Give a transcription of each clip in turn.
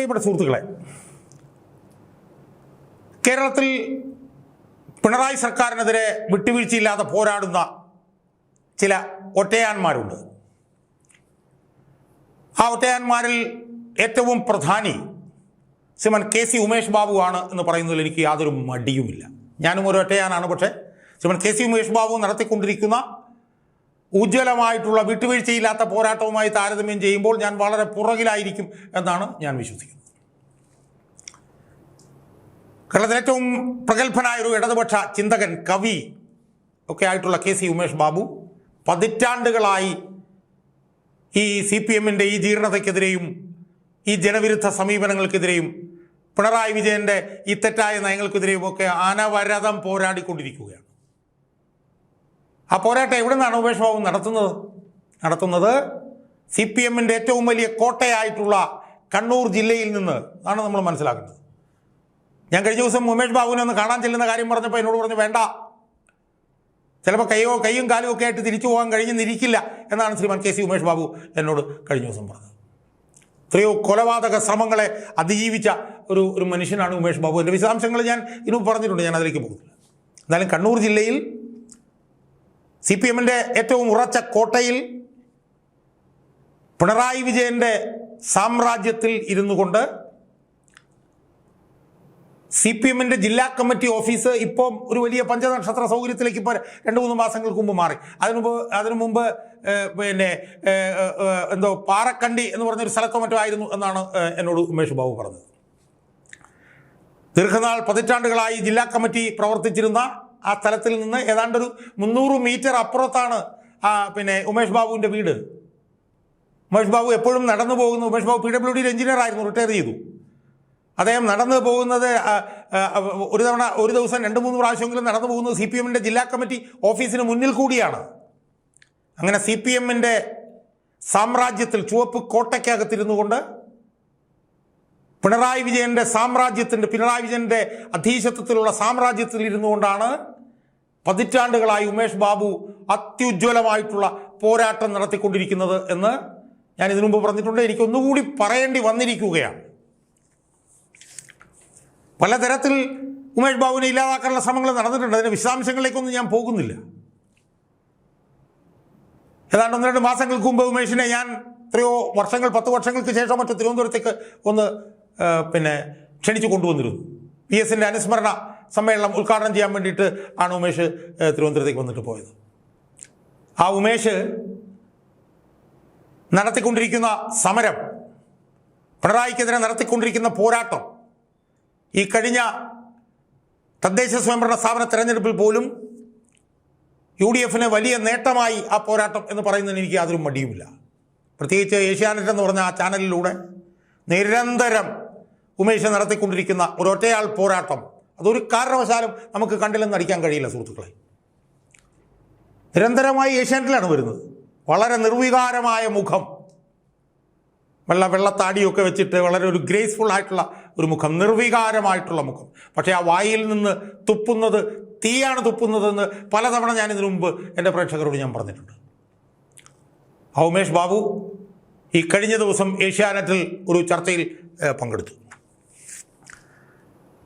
പ്രിയപ്പെട്ട സുഹൃത്തുക്കളെ കേരളത്തിൽ പിണറായി സർക്കാരിനെതിരെ വിട്ടുവീഴ്ചയില്ലാതെ പോരാടുന്ന ചില ഒറ്റയാന്മാരുണ്ട്. ആ ഒറ്റയാന്മാരിൽ ഏറ്റവും പ്രധാനി ശ്രീമൻ കെ സി ഉമേഷ് ബാബു ആണ് എന്ന് പറയുന്നതിൽ എനിക്ക് യാതൊരു മടിയുമില്ല. ഞാനും ഒരു ഒറ്റയാനാണ് പക്ഷേ ശ്രീമൻ കെ സി ഉമേഷ് ബാബു നടത്തിക്കൊണ്ടിരിക്കുന്ന ഉജ്ജ്വലമായിട്ടുള്ള വിട്ടുവീഴ്ചയില്ലാത്ത പോരാട്ടവുമായി താരതമ്യം ചെയ്യുമ്പോൾ ഞാൻ വളരെ പുറകിലായിരിക്കും എന്നാണ് ഞാൻ വിശ്വസിക്കുന്നത്. കേരളത്തിലെ ഏറ്റവും പ്രഗത്ഭനായ ഒരു ഇടതുപക്ഷ ചിന്തകൻ കവി ഒക്കെ ആയിട്ടുള്ള കെ സി ഉമേഷ് ബാബു പതിറ്റാണ്ടുകളായി ഈ സി പി എമ്മിന്റെ ഈ ജീർണതയ്ക്കെതിരെയും ഈ ജനവിരുദ്ധ സമീപനങ്ങൾക്കെതിരെയും പിണറായി വിജയന്റെ ഈ തെറ്റായ നയങ്ങൾക്കെതിരെയും ഒക്കെ അനവരതം പോരാടിക്കൊണ്ടിരിക്കുകയാണ്. ആ പോരാട്ടം എവിടെ നിന്നാണ് ഉപേഷ് ബാബു നടത്തുന്നത്? നടത്തുന്നത് സി പി എമ്മിന്റെ ഏറ്റവും വലിയ കോട്ടയായിട്ടുള്ള കണ്ണൂർ ജില്ലയിൽ നിന്ന്. ആണ് നമ്മൾ മനസ്സിലാക്കുന്നത്. ഞാൻ കഴിഞ്ഞ ദിവസം ഉമേഷ് ബാബുവിനെ ഒന്ന് കാണാൻ ചെല്ലുന്ന കാര്യം പറഞ്ഞപ്പോൾ എന്നോട് പറഞ്ഞു വേണ്ട. ചിലപ്പോൾ കൈയോ കൈയും കാലും ഒക്കെ ആയിട്ട് തിരിച്ചു പോകാൻ കഴിഞ്ഞെന്നിരിക്കില്ല എന്നാണ് ശ്രീമാൻ കെ സി ഉമേഷ് ബാബു എന്നോട് കഴിഞ്ഞ ദിവസം പറഞ്ഞത്. എത്രയോ കൊലപാതക ശ്രമങ്ങളെ അതിജീവിച്ച ഒരു ഒരു മനുഷ്യനാണ് ഉമേഷ് ബാബു. എന്റെ വിശദാംശങ്ങൾ ഞാൻ ഇനി പറഞ്ഞിട്ടുണ്ട് ഞാൻ അതിലേക്ക് പോകുന്നില്ല. എന്നാലും കണ്ണൂർ ജില്ലയിൽ സി പി എമ്മിന്റെ ഏറ്റവും ഉറച്ച കോട്ടയിൽ പിണറായി വിജയന്റെ സാമ്രാജ്യത്തിൽ ഇരുന്നു കൊണ്ട് സി പി എമ്മിന്റെ ജില്ലാ കമ്മിറ്റി ഓഫീസ് ഇപ്പോൾ ഒരു വലിയ പഞ്ചനക്ഷത്ര സൗകര്യത്തിലേക്ക് ഇപ്പോൾ രണ്ട് മൂന്ന് മാസങ്ങൾക്ക് മുമ്പ് മാറി. അതിനു മുമ്പ് അതിനു മുമ്പ് പിന്നെ എന്തോ പാറക്കണ്ടി എന്ന് പറഞ്ഞൊരു സ്ഥലത്തോ മറ്റോ ആയിരുന്നു എന്നാണ് എന്നോട് ഉമേഷ് ബാബു പറഞ്ഞത്. ദീർഘനാൾ പതിറ്റാണ്ടുകളായി ജില്ലാ കമ്മിറ്റി പ്രവർത്തിച്ചിരുന്ന ആ സ്ഥലത്തിൽ നിന്ന് ഏതാണ്ടൊരു മുന്നൂറ് മീറ്റർ അപ്പുറത്താണ് ആ പിന്നെ ഉമേഷ് ബാബുവിന്റെ വീട്. ഉമേഷ് ബാബു എപ്പോഴും നടന്നു പോകുന്നു. ഉമേഷ് ബാബു പി ഡബ്ല്യു ഡിയിൽ എഞ്ചിനീയർ ആയിരുന്നു റിട്ടയർ ചെയ്തു. അദ്ദേഹം നടന്നു പോകുന്നത് ഒരു തവണ ഒരു ദിവസം രണ്ട് മൂന്ന് പ്രാവശ്യമെങ്കിലും നടന്നു പോകുന്നത് സി പി എമ്മിന്റെ ജില്ലാ കമ്മിറ്റി ഓഫീസിന് മുന്നിൽ കൂടിയാണ്. അങ്ങനെ സി പി എമ്മിന്റെ സാമ്രാജ്യത്തിൽ ചുവപ്പ് കോട്ടയ്ക്കകത്തിരുന്നു കൊണ്ട് പിണറായി വിജയന്റെ സാമ്രാജ്യത്തിന്റെ പിണറായി വിജയന്റെ അധീശത്വത്തിലുള്ള സാമ്രാജ്യത്തിൽ ഇരുന്നു കൊണ്ടാണ് പതിറ്റാണ്ടുകളായി ഉമേഷ് ബാബു അത്യുജ്വലമായിട്ടുള്ള പോരാട്ടം നടത്തിക്കൊണ്ടിരിക്കുന്നത് എന്ന് ഞാൻ ഇതിനു മുമ്പ് പറഞ്ഞിട്ടുണ്ട്. എനിക്ക് ഒന്നുകൂടി പറയേണ്ടി വന്നിരിക്കുകയാണ്. പലതരത്തിൽ ഉമേഷ് ബാബുവിനെ ഇല്ലാതാക്കാനുള്ള ശ്രമങ്ങൾ നടന്നിട്ടുണ്ട്. അതിന്റെ വിശദാംശങ്ങളിലേക്കൊന്നും ഞാൻ പോകുന്നില്ല. ഏതാണ്ട് ഒന്ന് രണ്ട് മാസങ്ങൾക്ക് മുമ്പ് ഉമേഷിനെ ഞാൻ എത്രയോ വർഷങ്ങൾ പത്ത് വർഷങ്ങൾക്ക് ശേഷം മറ്റു തിരുവനന്തപുരത്തേക്ക് ഒന്ന് പിന്നെ ക്ഷണിച്ചു കൊണ്ടുവന്നിരുന്നു. പി എസിന്റെ അനുസ്മരണ സമ്മേളനം ഉദ്ഘാടനം ചെയ്യാൻ വേണ്ടിയിട്ട് ആണ് ഉമേഷ് തിരുവനന്തപുരത്തേക്ക് വന്നിട്ട് പോയത്. ആ ഉമേഷ് നടത്തിക്കൊണ്ടിരിക്കുന്ന സമരം പിണറായിക്കെതിരെ നടത്തിക്കൊണ്ടിരിക്കുന്ന പോരാട്ടം ഈ കഴിഞ്ഞ തദ്ദേശ സ്വയംഭരണ സ്ഥാപന തെരഞ്ഞെടുപ്പിൽ പോലും യു ഡി എഫിന് വലിയ നേട്ടമായി ആ പോരാട്ടം എന്ന് പറയുന്നതിന് എനിക്ക് യാതൊരു മടിയുമില്ല. പ്രത്യേകിച്ച് ഏഷ്യാനെറ്റ് എന്ന് പറഞ്ഞ ആ ചാനലിലൂടെ നിരന്തരം ഉമേഷ് നടത്തിക്കൊണ്ടിരിക്കുന്ന ഒരൊറ്റയാൾ പോരാട്ടം അതൊരു കാരണവശാലും നമുക്ക് കണ്ടില്ലെന്ന് അടിക്കാൻ കഴിയില്ല സുഹൃത്തുക്കളെ. നിരന്തരമായി ഏഷ്യാനെറ്റിലാണ് വരുന്നത്. വളരെ നിർവികാരമായ മുഖം. വെള്ള വെള്ളത്താടിയൊക്കെ വെച്ചിട്ട് വളരെ ഒരു ഗ്രേസ്ഫുൾ ആയിട്ടുള്ള ഒരു മുഖം നിർവികാരമായിട്ടുള്ള മുഖം. പക്ഷേ ആ വായിൽ നിന്ന് തുപ്പുന്നത് തീയാണ് തുപ്പുന്നതെന്ന് പലതവണ ഞാൻ ഇതിനു മുമ്പ് എന്റെ പ്രേക്ഷകരോട് ഞാൻ പറഞ്ഞിട്ടുണ്ട്. ആ ഉമേഷ് ബാബു ഈ കഴിഞ്ഞ ദിവസം ഏഷ്യാനെറ്റിൽ ഒരു ചർച്ചയിൽ പങ്കെടുത്തു.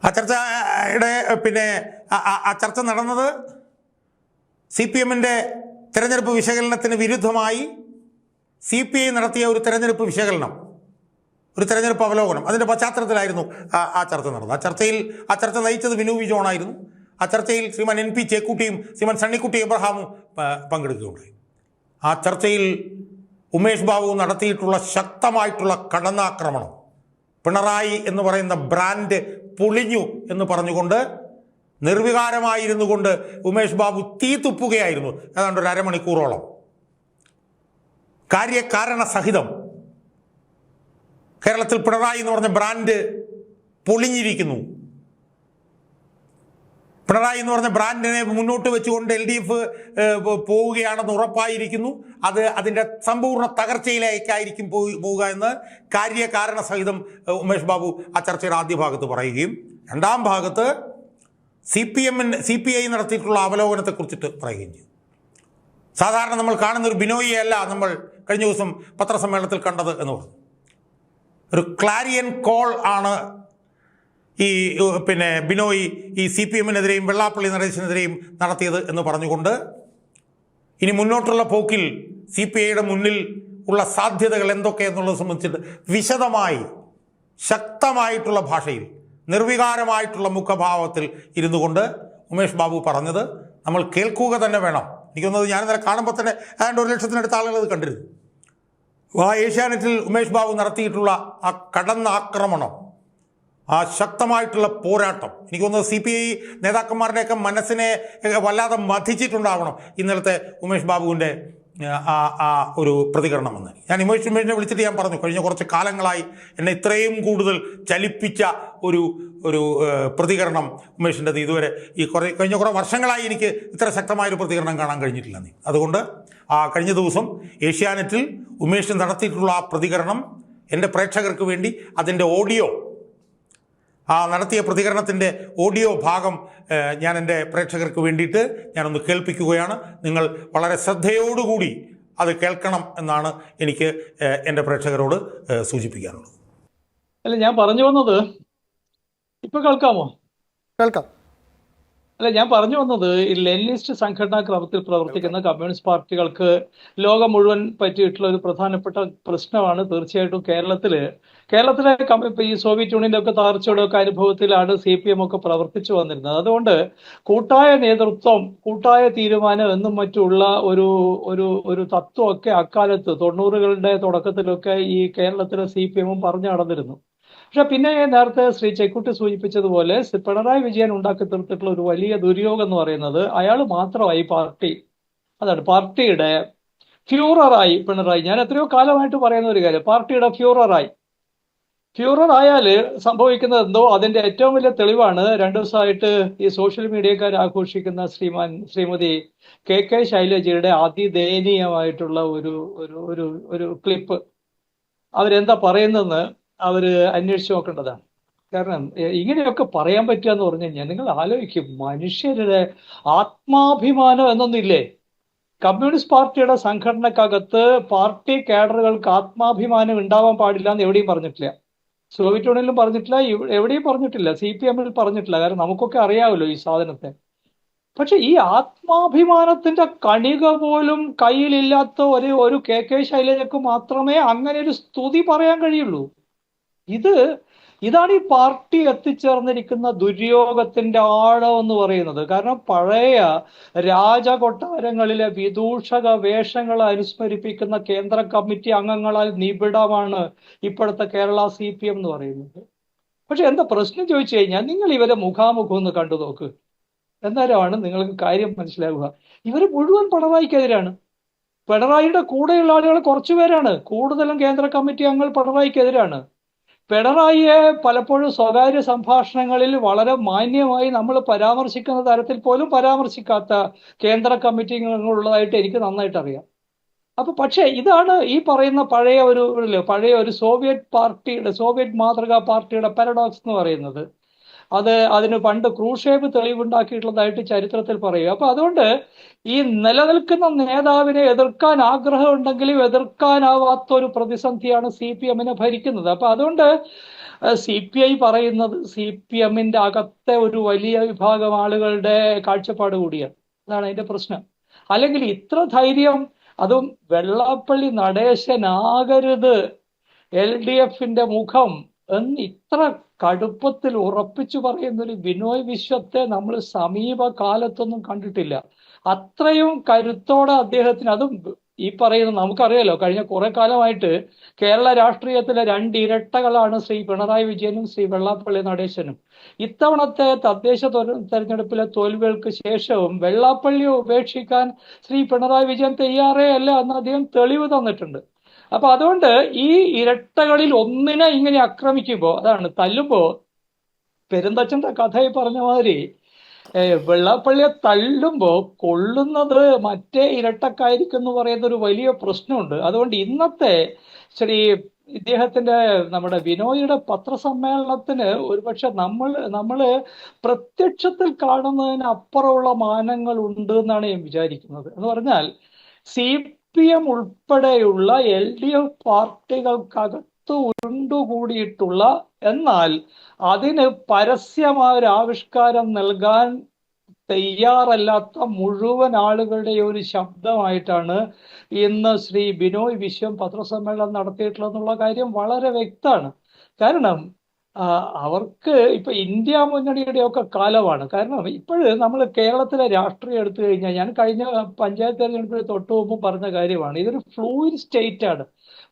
ആ ചർച്ചയുടെ പിന്നെ ആ- ചർച്ച നടന്നത് സി പി എമ്മിന്റെ തെരഞ്ഞെടുപ്പ് വിശകലനത്തിന് വിരുദ്ധമായി സി പി ഐ നടത്തിയ ഒരു തിരഞ്ഞെടുപ്പ് വിശകലനം ഒരു തെരഞ്ഞെടുപ്പ് അവലോകനം. അതിന്റെ പശ്ചാത്തലത്തിലായിരുന്നു ആ ചർച്ച നടന്നത്. ആ ചർച്ചയിൽ ആ ചർച്ച നയിച്ചത് വിനു വി ജോണായിരുന്നു. ആ ചർച്ചയിൽ ശ്രീമാൻ എൻ പി ചേക്കുട്ടിയും ശ്രീമാൻ സണ്ണിക്കുട്ടി എബ്രഹാമും പങ്കെടുക്കുകയുണ്ടായി. ആ ചർച്ചയിൽ ഉമേഷ് ബാബു നടത്തിയിട്ടുള്ള ശക്തമായിട്ടുള്ള കടന്നാക്രമണം പിണറായി എന്ന് പറയുന്ന ബ്രാൻഡ് പൊളിഞ്ഞു എന്ന് പറഞ്ഞുകൊണ്ട് നിർവികാരമായിരുന്നു കൊണ്ട് ഉമേഷ് ബാബു തീ തുപ്പുകയായിരുന്നു. ഏതാണ്ട് ഒരു അരമണിക്കൂറോളം. കാര്യകാരണ സഹിതം കേരളത്തിൽ പിണറായി എന്ന് പറഞ്ഞ ബ്രാൻഡ് പൊളിഞ്ഞിരിക്കുന്നു. പിണറായി എന്ന് പറഞ്ഞ ബ്രാൻഡിനെ മുന്നോട്ട് വെച്ചുകൊണ്ട് എൽ ഡി എഫ് പോവുകയാണെന്ന് ഉറപ്പായിരിക്കുന്നു. അത് അതിന്റെ സമ്പൂർണ തകർച്ചയിലേക്കായിരിക്കും പോയി പോവുക എന്ന് കാര്യകാരണ സഹിതം ഉമേഷ് ബാബു ആ ചർച്ചയുടെ ആദ്യ ഭാഗത്ത് പറയുകയും രണ്ടാം ഭാഗത്ത് സി പി എമ്മിന് സി പി ഐ നടത്തിയിട്ടുള്ള അവലോകനത്തെക്കുറിച്ചിട്ട് പറയുകയും ചെയ്തു. സാധാരണ നമ്മൾ കാണുന്ന ഒരു ബിനോയിയെ അല്ല നമ്മൾ കഴിഞ്ഞ ദിവസം പത്രസമ്മേളനത്തിൽ കണ്ടത് എന്ന് പറഞ്ഞു. ഒരു ക്ലാരിയൻ കോൾ ആണ് ഈ പിന്നെ ബിനോയ് ഈ സി പി എമ്മിനെതിരെയും വെള്ളാപ്പള്ളി നടേശനെതിരെയും നടത്തിയത് എന്ന് പറഞ്ഞുകൊണ്ട് ഇനി മുന്നോട്ടുള്ള പോക്കിൽ സി പി ഐയുടെ മുന്നിൽ ഉള്ള സാധ്യതകൾ എന്തൊക്കെ എന്നുള്ളത് സംബന്ധിച്ചിട്ട് വിശദമായി ശക്തമായിട്ടുള്ള ഭാഷയിൽ നിർവികാരമായിട്ടുള്ള മുഖഭാവത്തിൽ ഇരുന്നു കൊണ്ട് ഉമേഷ് ബാബു പറഞ്ഞത് നമ്മൾ കേൾക്കുക തന്നെ വേണം. എനിക്കൊന്നത് ഞാൻ ഇന്നലെ കാണുമ്പോൾ തന്നെ ഏതാണ്ട് ഒരു ലക്ഷത്തിനടുത്ത ആളുകൾ അത് കണ്ടിരുന്നു. ഏഷ്യാനെറ്റിൽ ഉമേഷ് ബാബു നടത്തിയിട്ടുള്ള ആ കടന്ന ആക്രമണം ആ ശക്തമായിട്ടുള്ള പോരാട്ടം. എനിക്ക് തോന്നുന്നത് സി പി ഐ നേതാക്കന്മാരുടെയൊക്കെ മനസ്സിനെ വല്ലാതെ മതിച്ചിട്ടുണ്ടാവണം ഇന്നലത്തെ ഉമേഷ് ബാബുവിന്റെ ആ ആ ഒരു പ്രതികരണം വന്ന് ഞാൻ ഉമേഷ് ഉമേഷിനെ വിളിച്ചിട്ട് ഞാൻ പറഞ്ഞു കഴിഞ്ഞ കുറച്ച് കാലങ്ങളായി എന്നെ ഇത്രയും കൂടുതൽ ചലിപ്പിച്ച ഒരു ഒരു പ്രതികരണം ഉമേഷിന്റെത് ഇതുവരെ ഈ കുറേ കഴിഞ്ഞ കുറേ വർഷങ്ങളായി എനിക്ക് ഇത്ര ശക്തമായ ഒരു പ്രതികരണം കാണാൻ കഴിഞ്ഞിട്ടില്ല നീ. അതുകൊണ്ട് ആ കഴിഞ്ഞ ദിവസം ഏഷ്യാനെറ്റിൽ ഉമേഷ് നടത്തിയിട്ടുള്ള ആ പ്രതികരണം എന്റെ പ്രേക്ഷകർക്ക് വേണ്ടി അതിന്റെ ഓഡിയോ ആ നടത്തിയ പ്രതികരണത്തിന്റെ ഓഡിയോ ഭാഗം ഞാൻ എന്റെ പ്രേക്ഷകർക്ക് വേണ്ടിയിട്ട് ഞാനൊന്ന് കേൾപ്പിക്കുകയാണ്. നിങ്ങൾ വളരെ ശ്രദ്ധയോടുകൂടി അത് കേൾക്കണം എന്നാണ് എനിക്ക് എന്റെ പ്രേക്ഷകരോട് സൂചിപ്പിക്കാനുള്ളത്. അല്ല ഞാൻ പറഞ്ഞു വന്നത് ഇപ്പൊ കേൾക്കാമോ? കേൾക്കാം. അല്ല ഞാൻ പറഞ്ഞു വന്നത് ഈ ലെനിസ്റ്റ് സംഘടനാ ക്രമത്തിൽ പ്രവർത്തിക്കുന്ന കമ്മ്യൂണിസ്റ്റ് പാർട്ടികൾക്ക് ലോകം മുഴുവൻ പറ്റിയിട്ടുള്ള ഒരു പ്രധാനപ്പെട്ട പ്രശ്നമാണ് തീർച്ചയായിട്ടും കേരളത്തിൽ കേരളത്തിലെ ഈ സോവിയറ്റ് യൂണിയന്റെ ഒക്കെ തകർച്ചയുടെ ഒക്കെ അനുഭവത്തിലാണ് സി പി എം ഒക്കെ പ്രവർത്തിച്ചു വന്നിരുന്നത്. അതുകൊണ്ട് കൂട്ടായ നേതൃത്വം കൂട്ടായ തീരുമാനം എന്നും മറ്റുള്ള ഒരു ഒരു ഒരു തത്വമൊക്കെ അക്കാലത്ത് തൊണ്ണൂറുകളുടെ തുടക്കത്തിലൊക്കെ ഈ കേരളത്തിലെ സി പി എമ്മും പറഞ്ഞു നടന്നിരുന്നു. പക്ഷെ പിന്നെ നേരത്തെ ശ്രീ ചെക്കുട്ടി സൂചിപ്പിച്ചതുപോലെ പിണറായി വിജയൻ ഉണ്ടാക്കി തീർത്തിട്ടുള്ള ഒരു വലിയ ദുര്യോഗം എന്ന് പറയുന്നത് അയാൾ മാത്രമായി പാർട്ടി അതാണ് പാർട്ടിയുടെ ഫ്യൂററായി പിണറായി. ഞാൻ എത്രയോ കാലമായിട്ട് പറയുന്ന ഒരു കാര്യം പാർട്ടിയുടെ ഫ്യൂററായി. ഫ്യൂറർ ആയാൽ സംഭവിക്കുന്നത് എന്തോ അതിന്റെ ഏറ്റവും വലിയ തെളിവാണ്. രണ്ടു ദിവസമായിട്ട് ഈ സോഷ്യൽ മീഡിയക്കാർ ആഘോഷിക്കുന്ന ശ്രീമാൻ ശ്രീമതി കെ കെ ശൈലജയുടെ അതിദയനീയമായിട്ടുള്ള ഒരു ഒരു ഒരു ക്ലിപ്പ്. അവരെന്താ പറയുന്നതെന്ന് അവർ അന്വേഷിച്ച് നോക്കേണ്ടതാണ് കാരണം ഇങ്ങനെയൊക്കെ പറയാൻ പറ്റുക എന്ന് പറഞ്ഞു കഴിഞ്ഞാൽ നിങ്ങൾ ആലോചിക്കും മനുഷ്യരുടെ ആത്മാഭിമാനം എന്നൊന്നില്ലേ? കമ്മ്യൂണിസ്റ്റ് പാർട്ടിയുടെ സംഘടനക്കകത്ത് പാർട്ടി കാഡറുകൾക്ക് ആത്മാഭിമാനം ഉണ്ടാവാൻ പാടില്ല എന്ന് എവിടെയും പറഞ്ഞിട്ടില്ല. സോവിയറ്റ് യൂണിയനിലും പറഞ്ഞിട്ടില്ല എവിടെയും പറഞ്ഞിട്ടില്ല സി പി എമ്മിൽ പറഞ്ഞിട്ടില്ല. കാരണം നമുക്കൊക്കെ അറിയാമല്ലോ ഈ സാധനത്തെ. പക്ഷെ ഈ ആത്മാഭിമാനത്തിന്റെ കണിക പോലും കയ്യിലില്ലാത്ത ഒരു ഒരു കെ കെ ശൈലജക്ക് മാത്രമേ അങ്ങനെ ഒരു സ്തുതി പറയാൻ കഴിയുള്ളൂ. ഇത് ഇതാണ് ഈ പാർട്ടി എത്തിച്ചേർന്നിരിക്കുന്ന ദുര്യോഗത്തിന്റെ ആഴം എന്ന് പറയുന്നത്. കാരണം പഴയ രാജകൊട്ടാരങ്ങളിലെ വിദൂഷക വേഷങ്ങൾ അനുസ്മരിപ്പിക്കുന്ന കേന്ദ്ര കമ്മിറ്റി അംഗങ്ങളാൽ നിബിഡമാണ് ഇപ്പോഴത്തെ കേരള സി പി എം എന്ന് പറയുന്നത്. പക്ഷെ എന്താ പ്രശ്നം ചോദിച്ചു കഴിഞ്ഞാൽ നിങ്ങൾ ഇവരെ മുഖാമുഖം ഒന്ന് കണ്ടു നോക്ക്. എന്നാലാണ് നിങ്ങൾക്ക് കാര്യം മനസ്സിലാവുക. ഇവർ മുഴുവൻ പിണറായിക്കെതിരാണ്. പിണറായിയുടെ കൂടെയുള്ള ആളുകൾ കുറച്ചുപേരാണ് കൂടുതലും കേന്ദ്ര കമ്മിറ്റി അംഗങ്ങൾ പിണറായിക്കെതിരാണ്. പിണറായിയെ പലപ്പോഴും സ്വകാര്യ സംഭാഷണങ്ങളിൽ വളരെ മാന്യമായി നമ്മൾ പരാമർശിക്കുന്ന തരത്തിൽ പോലും പരാമർശിക്കാത്ത കേന്ദ്ര കമ്മിറ്റി അംഗങ്ങളുള്ളതായിട്ട് എനിക്ക് നന്നായിട്ട് അറിയാം അപ്പൊ പക്ഷേ ഇതാണ് ഈ പറയുന്ന പഴയ ഒരു പഴയ ഒരു സോവിയറ്റ് പാർട്ടിയുടെ സോവിയറ്റ് മാതൃകാ പാർട്ടിയുടെ പാരഡോക്സ് എന്ന് പറയുന്നത്. അത് അതിന് പണ്ട് ക്രൂഷേബ് തെളിവുണ്ടാക്കിയിട്ടുള്ളതായിട്ട് ചരിത്രത്തിൽ പറയും അപ്പൊ അതുകൊണ്ട് ഈ നിലനിൽക്കുന്ന നേതാവിനെ എതിർക്കാൻ ആഗ്രഹം ആഗ്രഹമുണ്ടെങ്കിലും എതിർക്കാനാവാത്ത ഒരു പ്രതിസന്ധിയാണ് സി പി എമ്മിനെ ഭരിക്കുന്നത്. അപ്പൊ അതുകൊണ്ട് സി പി ഐ പറയുന്നത് സി പി എമ്മിന്റെ അകത്തെ ഒരു വലിയ വിഭാഗം ആളുകളുടെ കാഴ്ചപ്പാട് കൂടിയാണ്. അതാണ് അതിന്റെ പ്രശ്നം. അല്ലെങ്കിൽ ഇത്ര ധൈര്യം അതും വെള്ളാപ്പള്ളി നടേശനാകരുത് എൽ ഡി എഫിന്റെ മുഖം എന്ന് ഇത്ര കടുപ്പത്തിൽ ഉറപ്പിച്ചു പറയുന്ന ഒരു ബിനോയ് വിശ്വത്തെ നമ്മൾ സമീപകാലത്തൊന്നും കണ്ടിട്ടില്ല. അത്രയും കരുത്തോടെ അദ്ദേഹത്തിന് അതും ഈ പറയുന്ന നമുക്കറിയാലോ കഴിഞ്ഞ കുറെ കാലമായിട്ട് കേരള രാഷ്ട്രീയത്തിലെ രണ്ട് ഇരട്ടകളാണ് ശ്രീ പിണറായി വിജയനും ശ്രീ വെള്ളാപ്പള്ളി നടേശനും. ഇത്തവണത്തെ തദ്ദേശ തൊര- തെരഞ്ഞെടുപ്പിലെ തോൽവികൾക്ക് ശേഷവും വെള്ളാപ്പള്ളിയെ ഉപേക്ഷിക്കാൻ ശ്രീ പിണറായി വിജയൻ തയ്യാറേ അല്ല എന്ന് അദ്ദേഹം തെളിവ് തന്നിട്ടുണ്ട്. അപ്പൊ അതുകൊണ്ട് ഈ ഇരട്ടകളിൽ ഒന്നിനെ ഇങ്ങനെ ആക്രമിക്കുമ്പോൾ അതാണ് തല്ലുമ്പോൾ പെരുന്തച്ഛന്റെ കഥയിൽ പറഞ്ഞ മാതിരി വെള്ളപ്പള്ളിയെ വെള്ളാപ്പള്ളിയെ തള്ളുമ്പോ കൊള്ളുന്നത് മറ്റേ ഇരട്ടക്കായിരിക്കും എന്ന് പറയുന്ന ഒരു വലിയ പ്രശ്നമുണ്ട്. അതുകൊണ്ട് ഇന്നത്തെ ശ്രീ ഇദ്ദേഹത്തിന്റെ നമ്മുടെ വിനോയുടെ പത്രസമ്മേളനത്തിന് ഒരുപക്ഷെ നമ്മൾ നമ്മൾ പ്രത്യക്ഷത്തിൽ കാണുന്നതിന് അപ്പുറമുള്ള മാനങ്ങൾ ഉണ്ട് എന്നാണ് ഞാൻ വിചാരിക്കുന്നത്. എന്ന് പറഞ്ഞാൽ സി പി എം ഉൾപ്പെടെയുള്ള എൽ ഡി എഫ് പാർട്ടികൾക്കകത്ത് ഉരുണ്ടുകൂടിയിട്ടുള്ള എന്നാൽ അതിന് പരസ്യമായ ഒരു ആവിഷ്കാരം നൽകാൻ തയ്യാറല്ലാത്ത മുഴുവൻ ആളുകളുടെ ഒരു ശബ്ദമായിട്ടാണ് ഇന്ന് ശ്രീ ബിനോയ് വിശ്വം പത്രസമ്മേളനം നടത്തിയിട്ടുള്ളതെന്നുള്ള കാര്യം വളരെ വ്യക്തമാണ്. കാരണം അവർക്ക് ഇപ്പൊ ഇന്ത്യ മുന്നണിയുടെ ഒക്കെ കാലമാണ്. കാരണം ഇപ്പോഴ് നമ്മൾ കേരളത്തിലെ രാഷ്ട്രീയം എടുത്തു കഴിഞ്ഞാൽ ഞാൻ കഴിഞ്ഞ പഞ്ചായത്ത് തെരഞ്ഞെടുപ്പിന് തൊട്ട് മുമ്പ് പറഞ്ഞ കാര്യമാണ് ഇതൊരു ഫ്ലൂയിഡ് സ്റ്റേറ്റ് ആണ്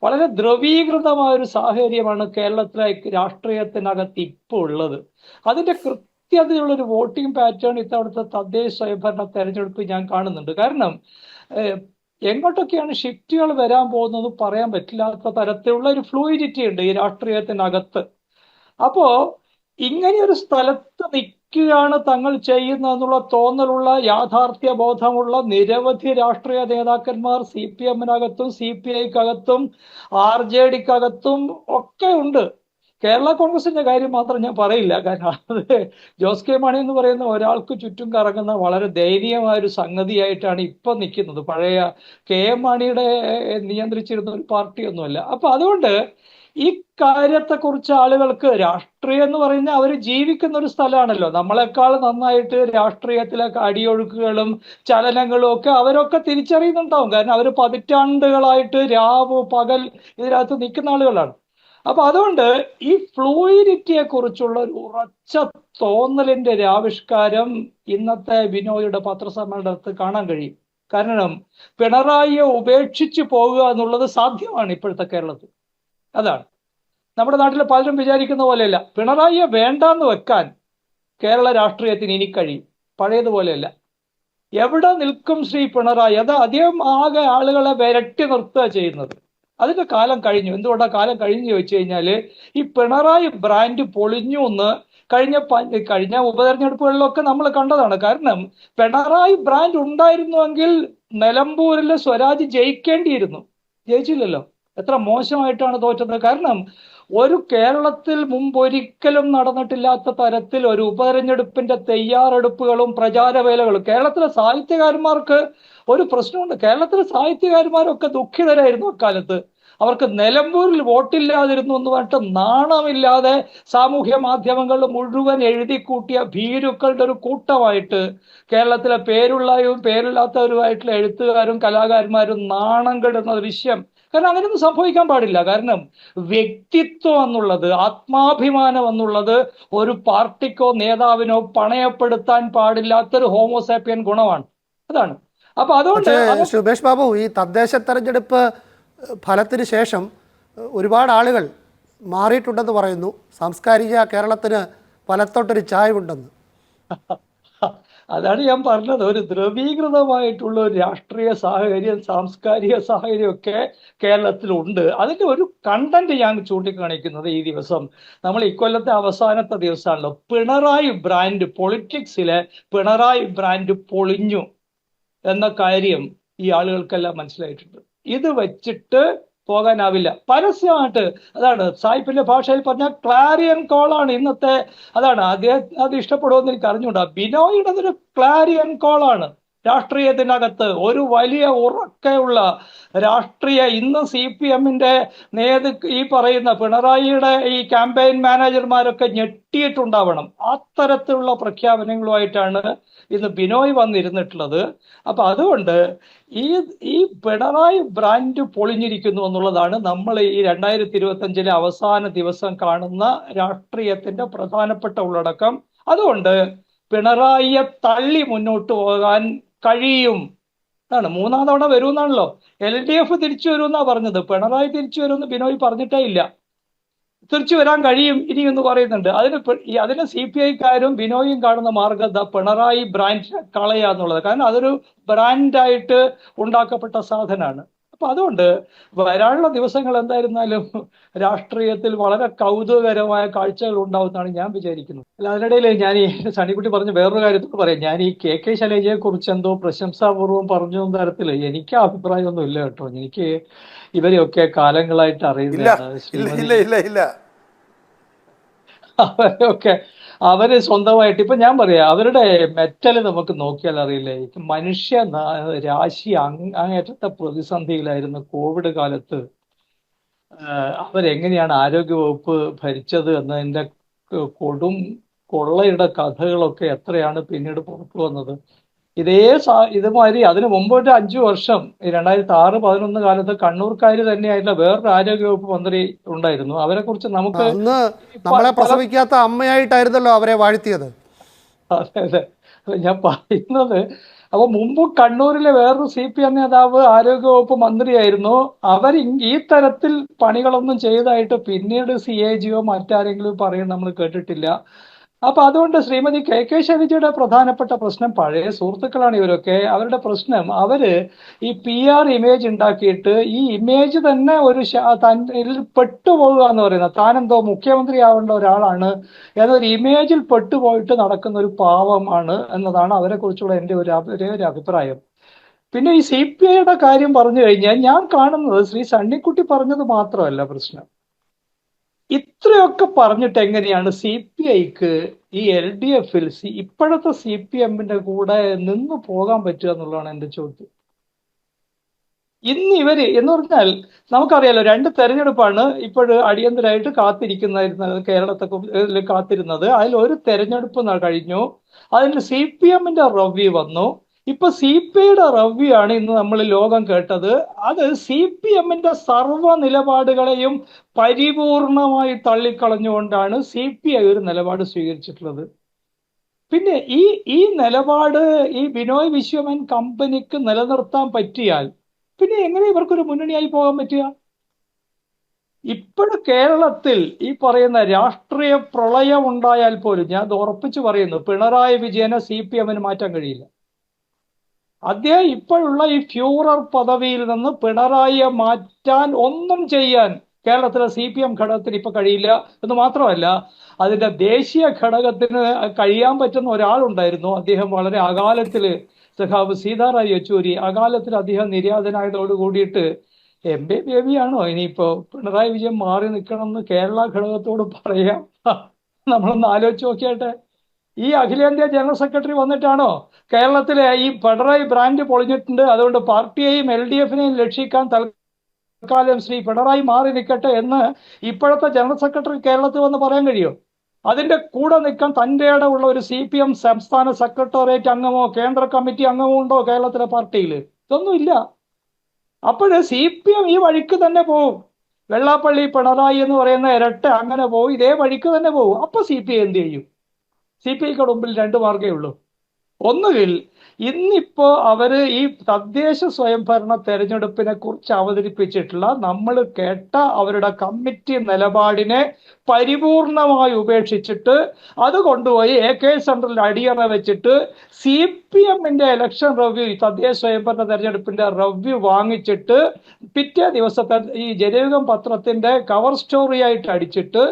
വളരെ ദ്രവീകൃതമായ ഒരു സാഹചര്യമാണ് കേരളത്തിലെ രാഷ്ട്രീയത്തിനകത്ത് ഇപ്പോൾ ഉള്ളത്. അതിന്റെ കൃത്യതയുള്ള ഒരു വോട്ടിംഗ് പാറ്റേൺ ഇത്തവണത്തെ തദ്ദേശ സ്വയംഭരണ തെരഞ്ഞെടുപ്പ് ഞാൻ കാണുന്നുണ്ട്. കാരണം എങ്ങോട്ടൊക്കെയാണ് ഷിഫ്റ്റുകൾ വരാൻ പോകുന്നത് പറയാൻ പറ്റില്ലാത്ത തരത്തിലുള്ള ഒരു ഫ്ലൂയിഡിറ്റി ഉണ്ട് ഈ രാഷ്ട്രീയത്തിനകത്ത്. അപ്പോ ഇങ്ങനെ ഒരു സ്ഥലത്ത് നിൽക്കുകയാണ് തങ്ങൾ ചെയ്യുന്നതെന്നുള്ള തോന്നലുള്ള യാഥാർത്ഥ്യ ബോധമുള്ള നിരവധി രാഷ്ട്രീയ നേതാക്കന്മാർ സി പി എമ്മിനകത്തും സി പി ഐക്കകത്തും ആർ ജെ ഡിക്കകത്തും ഒക്കെ ഉണ്ട്. കേരള കോൺഗ്രസിന്റെ കാര്യം മാത്രം ഞാൻ പറയില്ല. കാരണം അത് ജോസ് കെ മാണി എന്ന് പറയുന്ന ഒരാൾക്ക് ചുറ്റും കറങ്ങുന്ന വളരെ ദയനീയമായ ഒരു സംഗതിയായിട്ടാണ് ഇപ്പൊ നിൽക്കുന്നത്. പഴയ കെ എം മാണിയുടെ നിയന്ത്രിച്ചിരുന്ന ഒരു പാർട്ടിയൊന്നുമല്ല. അപ്പൊ അതുകൊണ്ട് ഈ കാര്യത്തെക്കുറിച്ച് ആളുകൾക്ക് രാഷ്ട്രീയം എന്ന് പറയുന്ന അവർ ജീവിക്കുന്ന ഒരു സ്ഥലമാണല്ലോ. നമ്മളെക്കാൾ നന്നായിട്ട് രാഷ്ട്രീയത്തിലെ അടിയൊഴുക്കുകളും ചലനങ്ങളും ഒക്കെ അവരൊക്കെ തിരിച്ചറിയുന്നുണ്ടാവും. കാരണം അവർ പതിറ്റാണ്ടുകളായിട്ട് രാവ് പകൽ ഇതിനകത്ത് നിൽക്കുന്ന ആളുകളാണ്. അപ്പൊ അതുകൊണ്ട് ഈ ഫ്ലൂയിഡിറ്റിയെ കുറിച്ചുള്ള ഒരു ഉറച്ച തോന്നലിന്റെ ഒരു ആവിഷ്കാരം ഇന്നത്തെ ബിനോയുടെ പത്രസമ്മേളനത്ത് കാണാൻ കഴിയും. കാരണം പിണറായിയെ ഉപേക്ഷിച്ചു പോകുക എന്നുള്ളത് സാധ്യമാണ് ഇപ്പോഴത്തെ കേരളത്തിൽ. അതാണ്. നമ്മുടെ നാട്ടിൽ പലരും വിചാരിക്കുന്ന പോലെയല്ല. പിണറായിയെ വേണ്ടാന്ന് വെക്കാൻ കേരള രാഷ്ട്രീയത്തിന് ഇനി കഴിയും. പഴയതുപോലെയല്ല. എവിടെ നിൽക്കും ശ്രീ പിണറായി? അത് അദ്ദേഹം ആകെ ആളുകളെ വിരട്ടി നിർത്തുക ചെയ്യുന്നത്. അതിന്റെ കാലം കഴിഞ്ഞു. എന്തുകൊണ്ടാണ് കാലം കഴിഞ്ഞു ചോദിച്ചു കഴിഞ്ഞാൽ ഈ പിണറായി ബ്രാൻഡ് പൊളിഞ്ഞു എന്ന് കഴിഞ്ഞ കഴിഞ്ഞ ഉപതെരഞ്ഞെടുപ്പുകളിലൊക്കെ നമ്മൾ കണ്ടതാണ്. കാരണം പിണറായി ബ്രാൻഡ് ഉണ്ടായിരുന്നുവെങ്കിൽ നിലമ്പൂരിലെ സ്വരാജ് ജയിക്കേണ്ടിയിരുന്നു. ജയിച്ചില്ലല്ലോ. എത്ര മോശമായിട്ടാണ് തോറ്റത്? കാരണം ഒരു കേരളത്തിൽ മുമ്പ് ഒരിക്കലും നടന്നിട്ടില്ലാത്ത തരത്തിൽ ഒരു ഉപതെരഞ്ഞെടുപ്പിന്റെ തയ്യാറെടുപ്പുകളും പ്രചാരവേലകളും കേരളത്തിലെ സാഹിത്യകാരന്മാർക്ക് ഒരു പ്രശ്നമുണ്ട്. കേരളത്തിലെ സാഹിത്യകാരന്മാരൊക്കെ ദുഃഖിതരായിരുന്നു അക്കാലത്ത്. അവർക്ക് നിലമ്പൂരിൽ വോട്ടില്ലാതിരുന്നു എന്ന് പറഞ്ഞിട്ട് നാണമില്ലാതെ സാമൂഹ്യ മാധ്യമങ്ങളിൽ മുഴുവൻ എഴുതി കൂട്ടിയ ഭീരുക്കളുടെ ഒരു കൂട്ടമായിട്ട് കേരളത്തിലെ പേരുള്ളവരും പേരില്ലാത്തവരുമായിട്ടുള്ള എഴുത്തുകാരും കലാകാരന്മാരും നാണം കെടുന്ന ദൃശ്യം കാരണം അങ്ങനെയൊന്നും സംഭവിക്കാൻ പാടില്ല. കാരണം വ്യക്തിത്വം എന്നുള്ളത് ആത്മാഭിമാനം എന്നുള്ളത് ഒരു പാർട്ടിക്കോ നേതാവിനോ പണയപ്പെടുത്താൻ പാടില്ലാത്തൊരു ഹോമോസാപ്പിയൻ ഗുണമാണ്. അതാണ്. അപ്പൊ അതുകൊണ്ട് സുബേഷ് ബാബു ഈ തദ്ദേശ തെരഞ്ഞെടുപ്പ് ഫലത്തിന് ശേഷം ഒരുപാട് ആളുകൾ മാറിയിട്ടുണ്ടെന്ന് പറയുന്നു. സാംസ്കാരിക കേരളത്തിന് വലത്തോട്ടൊരു ചായവുണ്ടെന്ന്. അതാണ് ഞാൻ പറഞ്ഞത്. ഒരു ദ്രവീകൃതമായിട്ടുള്ള ഒരു രാഷ്ട്രീയ സാഹചര്യം സാംസ്കാരിക സാഹചര്യം ഒക്കെ കേരളത്തിലുണ്ട്. അതിന്റെ ഒരു കണ്ടന്റ് ഞാൻ ചൂണ്ടിക്കാണിക്കുന്നത് ഈ ദിവസം. നമ്മൾ ഇക്കൊല്ലത്തെ അവസാനത്തെ ദിവസമാണല്ലോ. പിണറായി ബ്രാൻഡ് പൊളിറ്റിക്സിലെ പിണറായി ബ്രാൻഡ് പൊളിഞ്ഞു എന്ന കാര്യം ഈ ആളുകൾക്കെല്ലാം മനസ്സിലായിട്ടുണ്ട്. ഇത് വെച്ചിട്ട് പോകാനാവില്ല. പരസ്യമായിട്ട് അതാണ് സായിപ്പിന്റെ ഭാഷയിൽ പറഞ്ഞ ക്ലാരിയൻ കോളാണ് ഇന്നത്തെ അതാണ്. അദ്ദേഹം അത് ഇഷ്ടപ്പെടുമെന്ന് എനിക്ക് അറിഞ്ഞുകൂടാ ബിനോയുടെ ഒരു ക്ലാരിയൻ കോളാണ്. രാഷ്ട്രീയത്തിനകത്ത് ഒരു വലിയ ഉറക്കയുള്ള രാഷ്ട്രീയ ഇന്ന് സി പി എമ്മിന്റെ നേതൃ ഈ പറയുന്ന പിണറായിയുടെ ഈ ക്യാമ്പയിൻ മാനേജർമാരൊക്കെ ഞെട്ടിയിട്ടുണ്ടാവണം. അത്തരത്തിലുള്ള പ്രഖ്യാപനങ്ങളുമായിട്ടാണ് ഇന്ന് ബിനോയ് വന്നിരുന്നിട്ടുള്ളത്. അപ്പൊ അതുകൊണ്ട് ഈ ഈ പിണറായി ബ്രാൻഡ് പൊളിഞ്ഞിരിക്കുന്നു എന്നുള്ളതാണ് നമ്മൾ ഈ രണ്ടായിരത്തി ഇരുപത്തി അഞ്ചിലെ അവസാന ദിവസം കാണുന്ന രാഷ്ട്രീയത്തിന്റെ പ്രധാനപ്പെട്ട ഉള്ളടക്കം. അതുകൊണ്ട് പിണറായിയെ തള്ളി മുന്നോട്ട് പോകാൻ കഴിയും. ആണ് മൂന്നാം തവണ വരുമെന്നാണല്ലോ. എൽ ഡി എഫ് തിരിച്ചു വരുമെന്നാ പറഞ്ഞത്. പിണറായി തിരിച്ചു വരുമെന്ന് ബിനോയ് പറഞ്ഞിട്ടേ ഇല്ല. തിരിച്ചു വരാൻ കഴിയും ഇനി എന്ന് പറയുന്നുണ്ട്. അതിന് അതിന് സി പി ഐക്കാരും ബിനോയും കാണുന്ന മാർഗം പിണറായി ബ്രാൻഡ് കളയുക എന്നുള്ളത് കാരണം അതൊരു ബ്രാൻഡായിട്ട് ഉണ്ടാക്കപ്പെട്ട സാധനമാണ് അപ്പൊ അതുകൊണ്ട് വരാനുള്ള ദിവസങ്ങൾ എന്തായിരുന്നാലും രാഷ്ട്രീയത്തിൽ വളരെ കൗതുകകരമായ കാഴ്ചകൾ ഉണ്ടാവുമെന്നാണ് ഞാൻ വിചാരിക്കുന്നത്. അല്ല അതിനിടയിൽ ഞാൻ ഈ സണിക്കുട്ടി പറഞ്ഞ വേറൊരു കാര്യത്തോട് പറയാം. ഞാൻ ഈ കെ കെ ശൈലജയെ കുറിച്ച് എന്തോ പ്രശംസാപൂർവം പറഞ്ഞു എന്ന തരത്തിൽ എനിക്ക് അഭിപ്രായമൊന്നും ഇല്ല കേട്ടോ. എനിക്ക് ഇവരെയൊക്കെ കാലങ്ങളായിട്ട് അറിയുന്നില്ല അറിയുന്നതാണ് അവർ സ്വന്തമായിട്ട് ഇപ്പൊ ഞാൻ പറയാം അവരുടെ മെറ്റൽ നമുക്ക് നോക്കിയാൽ അറിയില്ലേ. മനുഷ്യ രാശി അങ്ങ് അങ്ങേറ്റത്തെ പ്രതിസന്ധിയിലായിരുന്നു കോവിഡ് കാലത്ത്. അവരെങ്ങനെയാണ് ആരോഗ്യവകുപ്പ് ഭരിച്ചത് എന്നതിന്റെ കൊടും കൊള്ളയുടെ കഥകളൊക്കെ എത്രയാണ് പിന്നീട് പുറത്തു വന്നത്. ഇതേ ഇതുമാതിരി അതിനു മുമ്പ് ഒരു അഞ്ചു വർഷം ഈ രണ്ടായിരത്തി ആറ് പതിനൊന്ന് കാലത്ത് കണ്ണൂർക്കാര് തന്നെയായിട്ടുള്ള വേറൊരു ആരോഗ്യവകുപ്പ് മന്ത്രി ഉണ്ടായിരുന്നു. അവരെ കുറിച്ച് നമുക്ക് നമ്മളെ പ്രസവിക്കാത്ത അമ്മയായിട്ടായിരുന്നല്ലോ അവരെ വാഴ്ത്തിയത്. അതെ അതെ. ഞാൻ പറയുന്നത് അപ്പൊ മുമ്പ് കണ്ണൂരിലെ വേറൊരു സി പി എം നേതാവ് ആരോഗ്യവകുപ്പ് മന്ത്രിയായിരുന്നു. അവർ ഈ തരത്തിൽ പണികളൊന്നും ചെയ്തായിട്ട് പിന്നീട് സി എ ജിയോ മറ്റാരെങ്കിലും പറയും നമ്മൾ കേട്ടിട്ടില്ല. അപ്പൊ അതുകൊണ്ട് ശ്രീമതി കെ കെ ശൈലജയുടെ പ്രധാനപ്പെട്ട പ്രശ്നം പഴയ സുഹൃത്തുക്കളാണ് ഇവരൊക്കെ. അവരുടെ പ്രശ്നം അവർ ഈ പി ആർ ഇമേജ് ഉണ്ടാക്കിയിട്ട് ഈ ഇമേജ് തന്നെ ഒരു പെട്ടുപോകുക എന്ന് പറയുന്നത്. താനെന്തോ മുഖ്യമന്ത്രി ആവേണ്ട ഒരാളാണ് എന്നൊരു ഇമേജിൽ പെട്ടുപോയിട്ട് നടക്കുന്ന ഒരു പാവമാണ് എന്നതാണ് അവരെ കുറിച്ചുള്ള എന്റെ ഒരു ഒരേ ഒരു അഭിപ്രായം. പിന്നെ ഈ സി പി ഐയുടെ കാര്യം പറഞ്ഞു കഴിഞ്ഞാൽ ഞാൻ കാണുന്നത് ശ്രീ സണ്ണിക്കുട്ടി പറഞ്ഞത് മാത്രമല്ല പ്രശ്നം. ഇത്രയൊക്കെ പറഞ്ഞിട്ട് എങ്ങനെയാണ് സി പി ഐക്ക് ഈ എൽ ഡി എഫിൽ ഇപ്പോഴത്തെ സി പി എമ്മിന്റെ കൂടെ നിന്ന് പോകാൻ പറ്റുക എന്നുള്ളതാണ് എന്റെ ചോദ്യം. ഇന്ന് ഇവർ എന്ന് പറഞ്ഞാൽ നമുക്കറിയാലോ രണ്ട് തെരഞ്ഞെടുപ്പാണ് ഇപ്പോഴ് അടിയന്തരമായിട്ട് കാത്തിരിക്കുന്നത് കേരളത്തെ കാത്തിരുന്നത്. അതിൽ ഒരു തെരഞ്ഞെടുപ്പ് കഴിഞ്ഞു. അതിൽ സി പി എമ്മിന്റെ റവ്യൂ വന്നു. ഇപ്പൊ സി പി ഐയുടെ റവ്യാണ് ഇന്ന് നമ്മൾ ലോകം കേട്ടത്. അത് സി പി എമ്മിന്റെ സർവ നിലപാടുകളെയും പരിപൂർണമായി തള്ളിക്കളഞ്ഞുകൊണ്ടാണ് സി പി ഐ ഒരു നിലപാട് സ്വീകരിച്ചിട്ടുള്ളത്. പിന്നെ ഈ ഈ നിലപാട് ഈ ബിനോയ് വിശ്വമൻ കമ്പനിക്ക് നിലനിർത്താൻ പറ്റിയാൽ പിന്നെ എങ്ങനെ ഇവർക്കൊരു മുന്നണിയായി പോകാൻ പറ്റുക? ഇപ്പോഴും കേരളത്തിൽ ഈ പറയുന്ന രാഷ്ട്രീയ പ്രളയം ഉണ്ടായാൽ പോലും ഞാൻ ഉറപ്പിച്ചു പറയുന്നു പിണറായി വിജയനെ സി പി എമ്മിന് മാറ്റാൻ കഴിയില്ല. അദ്ദേഹം ഇപ്പോഴുള്ള ഈ ഫ്യൂറർ പദവിയിൽ നിന്ന് പിണറായിയെ മാറ്റാൻ ഒന്നും ചെയ്യാൻ കേരളത്തിലെ സി പി എം ഘടകത്തിന് ഇപ്പൊ കഴിയില്ല എന്ന് മാത്രമല്ല അതിന്റെ ദേശീയ ഘടകത്തിന് കഴിയാൻ പറ്റുന്ന ഒരാളുണ്ടായിരുന്നു. അദ്ദേഹം വളരെ അകാലത്തിൽ സഖാവ് സീതാറാം യെച്ചൂരി അകാലത്തിൽ അദ്ദേഹം നിര്യാതനായതോട് കൂടിയിട്ട് എം ബി ബേബിയാണോ? ഇനിയിപ്പോ പിണറായി വിജയൻ മാറി നിൽക്കണം എന്ന് കേരള ഘടകത്തോട് പറയാം. നമ്മളൊന്ന് ആലോചിച്ച് നോക്കിയാട്ടെ. ഈ അഖിലേന്ത്യാ ജനറൽ സെക്രട്ടറി വന്നിട്ടാണോ? കേരളത്തിലെ ഈ പിണറായി ബ്രാൻഡ് പൊളിഞ്ഞിട്ടുണ്ട്. അതുകൊണ്ട് പാർട്ടിയെയും എൽ ഡി എഫിനെയും രക്ഷിക്കാൻ തൽക്കാലം ശ്രീ പിണറായി മാറി നിൽക്കട്ടെ എന്ന് ഇപ്പോഴത്തെ ജനറൽ സെക്രട്ടറി കേരളത്തിൽ വന്ന് പറയാൻ കഴിയുമോ അതിന്റെ കൂടെ നിൽക്കാൻ തന്റെ ഉള്ള ഒരു സി പി എം സംസ്ഥാന സെക്രട്ടേറിയറ്റ് അംഗമോ കേന്ദ്ര കമ്മിറ്റി അംഗമോ ഉണ്ടോ കേരളത്തിലെ പാർട്ടിയിൽ? ഇതൊന്നുമില്ല അപ്പോൾ സി പി എം ഈ വഴിക്ക് തന്നെ പോവും. വെള്ളാപ്പള്ളി പിണറായി എന്ന് പറയുന്ന ഇരട്ട അങ്ങനെ പോവും. ഇതേ വഴിക്ക് തന്നെ പോവും. അപ്പൊ സി പി ഐ എന്ത് ചെയ്യും? സി പി ഐക്ക് മുമ്പിൽ രണ്ട് മാർഗേ ഉള്ളൂ. ഒന്നുകിൽ ഇന്നിപ്പോ അവർ ഈ തദ്ദേശ സ്വയംഭരണ തെരഞ്ഞെടുപ്പിനെ കുറിച്ച് അവതരിപ്പിച്ചിട്ടുള്ള നമ്മൾ കേട്ട അവരുടെ കമ്മിറ്റി നിലപാടിനെ പരിപൂർണമായി ഉപേക്ഷിച്ചിട്ട് അത് കൊണ്ടുപോയി എ കെ സെന്ററിൽ അടിയറ വെച്ചിട്ട് സി പി എമ്മിന്റെ ഇലക്ഷൻ റവ്യൂ തദ്ദേശ സ്വയംഭരണ തെരഞ്ഞെടുപ്പിന്റെ റവ്യൂ വാങ്ങിച്ചിട്ട് പിറ്റേ ദിവസത്തെ ഈ ജനയുഗം പത്രത്തിന്റെ കവർ സ്റ്റോറിയായിട്ട് അടിച്ചിട്ട്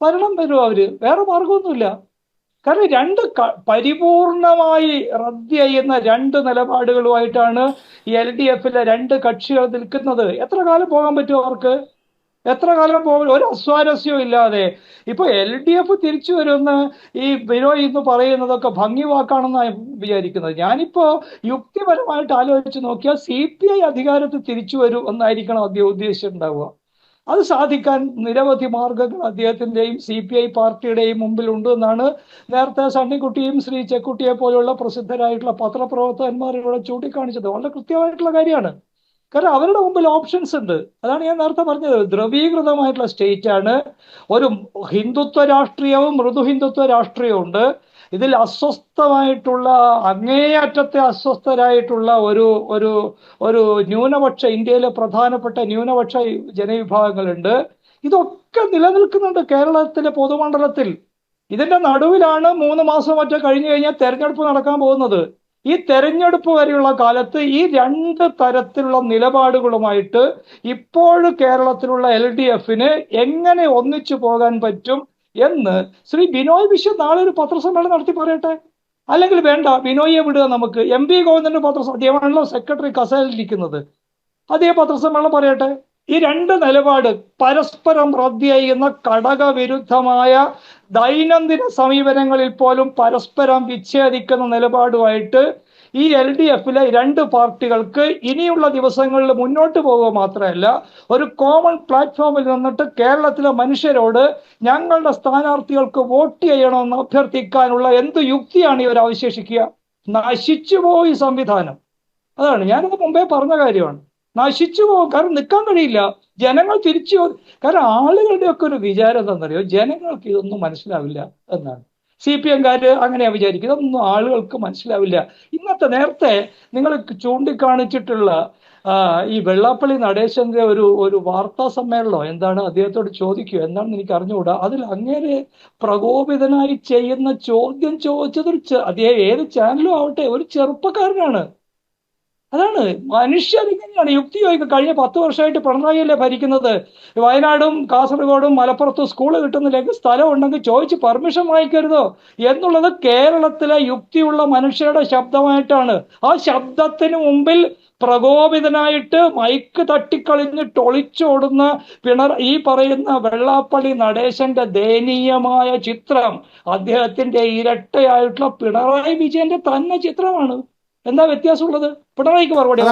ഭരണം വരും അവർ. വേറെ മാർഗമൊന്നുമില്ല കാരണം രണ്ട് പരിപൂർണമായി റദ്ദ് ചെയ്യുന്ന രണ്ട് നിലപാടുകളുമായിട്ടാണ് എൽ ഡി എഫിലെ രണ്ട് കക്ഷികൾ നിൽക്കുന്നത്. എത്ര കാലം പോകാൻ പറ്റും അവർക്ക്? എത്ര കാലം പോകും ഒരു അസ്വാരസ്യവും ഇല്ലാതെ. ഇപ്പൊ എൽ ഡി എഫ് തിരിച്ചു വരുമെന്ന് ഈ ബിനോയ് ഇന്ന് പറയുന്നതൊക്കെ ഭംഗി വാക്കാണെന്നാണ് വിചാരിക്കുന്നത്. ഞാനിപ്പോ യുക്തിപരമായിട്ട് ആലോചിച്ച് നോക്കിയാൽ സി പി ഐ അധികാരത്തിൽ തിരിച്ചു വരും എന്നായിരിക്കണം അദ്ദേഹം ഉദ്ദേശിച്ചിട്ടുണ്ടാവുക. അത് സാധിക്കാൻ നിരവധി മാർഗങ്ങൾ അദ്ദേഹത്തിന്റെയും സി പി ഐ പാർട്ടിയുടെയും മുമ്പിലുണ്ട് എന്നാണ് നേരത്തെ സണ്ണിക്കുട്ടിയും ശ്രീ ചെക്കുട്ടിയെ പോലുള്ള പ്രസിദ്ധരായിട്ടുള്ള പത്രപ്രവർത്തകന്മാർ ഇവിടെ ചൂണ്ടിക്കാണിച്ചത്. വളരെ കൃത്യമായിട്ടുള്ള കാര്യമാണ്. കാരണം അവരുടെ മുമ്പിൽ ഓപ്ഷൻസ് ഉണ്ട്. അതാണ് ഞാൻ നേരത്തെ പറഞ്ഞത്. ദ്രവീകൃതമായിട്ടുള്ള സ്റ്റേറ്റ് ആണ്. ഒരു ഹിന്ദുത്വ രാഷ്ട്രീയവും മൃദു ഹിന്ദുത്വ രാഷ്ട്രീയവും ഉണ്ട്. ഇതിൽ അസ്വസ്ഥമായിട്ടുള്ള അങ്ങേയറ്റത്തെ അസ്വസ്ഥരായിട്ടുള്ള ഒരു ഒരു ഒരു ന്യൂനപക്ഷ ഇന്ത്യയിലെ പ്രധാനപ്പെട്ട ന്യൂനപക്ഷ ജനവിഭാഗങ്ങളുണ്ട്. ഇതൊക്കെ നിലനിൽക്കുന്നുണ്ട് കേരളത്തിലെ പൊതുമണ്ഡലത്തിൽ. ഇതിന്റെ നടുവിലാണ് മൂന്ന് മാസം മറ്റോ കഴിഞ്ഞു കഴിഞ്ഞാൽ തെരഞ്ഞെടുപ്പ് നടക്കാൻ പോകുന്നത്. ഈ തെരഞ്ഞെടുപ്പ് വരെയുള്ള കാലത്ത് ഈ രണ്ട് തരത്തിലുള്ള നിലപാടുകളുമായിട്ട് ഇപ്പോഴും കേരളത്തിലുള്ള എൽ ഡി എഫിന് എങ്ങനെ ഒന്നിച്ചു പോകാൻ പറ്റും എന്ന് ശ്രീ ബിനോയ് വിശ്വം നാളെ ഒരു പത്രസമ്മേളനം നടത്തി പറയട്ടെ? അല്ലെങ്കിൽ വേണ്ട ബിനോയിയെ വിടുക നമുക്ക്. എം പി ഗോവിന്ദന്റെ പത്രസ അദ്ദേഹമാണല്ലോ സെക്രട്ടറി കസേലിരിക്കുന്നത് അതേ പത്രസമ്മേളനം പറയട്ടെ? ഈ രണ്ട് നിലപാട് പരസ്പരം റദ്ദിയുന്ന ഘടകവിരുദ്ധമായ ദൈനംദിന സമീപനങ്ങളിൽ പോലും പരസ്പരം വിച്ഛേദിക്കുന്ന നിലപാടുമായിട്ട് ഈ എൽ ഡി എഫിലെ രണ്ട് പാർട്ടികൾക്ക് ഇനിയുള്ള ദിവസങ്ങളിൽ മുന്നോട്ട് പോകുക മാത്രമല്ല ഒരു കോമൺ പ്ലാറ്റ്ഫോമിൽ നിന്നിട്ട് കേരളത്തിലെ മനുഷ്യരോട് ഞങ്ങളുടെ സ്ഥാനാർത്ഥികൾക്ക് വോട്ട് ചെയ്യണമെന്ന് അഭ്യർത്ഥിക്കാനുള്ള എന്ത് യുക്തിയാണ് ഇവർ അവശേഷിക്കുക? നശിച്ചുപോയി സംവിധാനം. അതാണ് ഞാനത് മുമ്പേ പറഞ്ഞ കാര്യമാണ്. നശിച്ചു പോകും കാരണം നിൽക്കാൻ കഴിയില്ല. ജനങ്ങൾ തിരിച്ചു കാരണം ആളുകളുടെയൊക്കെ ഒരു വിചാരം എന്താണെന്നറിയോ? ജനങ്ങൾക്ക് ഇതൊന്നും മനസ്സിലാവില്ല എന്നാണ്. സി പി എംകാര് അങ്ങനെയാ വിചാരിക്കുന്നത്. ഇതൊന്നും ആളുകൾക്ക് മനസ്സിലാവില്ല. ഇന്നത്തെ നേരത്തെ നിങ്ങൾ ചൂണ്ടിക്കാണിച്ചിട്ടുള്ള ഈ വെള്ളാപ്പള്ളി നടേശന്റെ ഒരു ഒരു വാർത്താ സമ്മേളനം എന്താണ് അദ്ദേഹത്തോട് ചോദിക്കുക എന്താണെന്ന് എനിക്ക് അറിഞ്ഞുകൂടാ. അതിൽ അങ്ങേരെ പ്രകോപിതനായി ചെയ്യുന്ന ചോദ്യം ചോദിച്ചത് ഒരു അദ്ദേഹം ഏത് ചാനലും ആവട്ടെ ഒരു ചെറുപ്പക്കാരനാണ്. അതാണ്. മനുഷ്യരിങ്ങനെയാണ്. ഇങ്ങനെയാണ് യുക്തി ചോദിക്കുക കഴിഞ്ഞ പത്ത് വർഷമായിട്ട് പിണറായിയല്ലേ ഭരിക്കുന്നത്? വയനാടും കാസർഗോഡും മലപ്പുറത്തും സ്കൂൾ കിട്ടുന്നില്ലെങ്കിൽ സ്ഥലം ഉണ്ടെങ്കിൽ ചോദിച്ച് പെർമിഷൻ വാങ്ങിക്കരുതോ? എന്നുള്ളത് കേരളത്തിലെ യുക്തിയുള്ള മനുഷ്യരുടെ ശബ്ദമായിട്ടാണ്. ആ ശബ്ദത്തിന് മുമ്പിൽ പ്രകോപിതനായിട്ട് മൈക്ക് തട്ടിക്കളിഞ്ഞിട്ട് ഒളിച്ചോടുന്ന പിണർ ഈ പറയുന്ന വെള്ളാപ്പള്ളി നടേശന്റെ ദയനീയമായ ചിത്രം അദ്ദേഹത്തിന്റെ ഇരട്ടയായിട്ടുള്ള പിണറായി വിജയന്റെ തന്നെ ചിത്രമാണ്. എന്താ വ്യത്യാസമുള്ളത്? പിണറായിക്ക് മറുപടി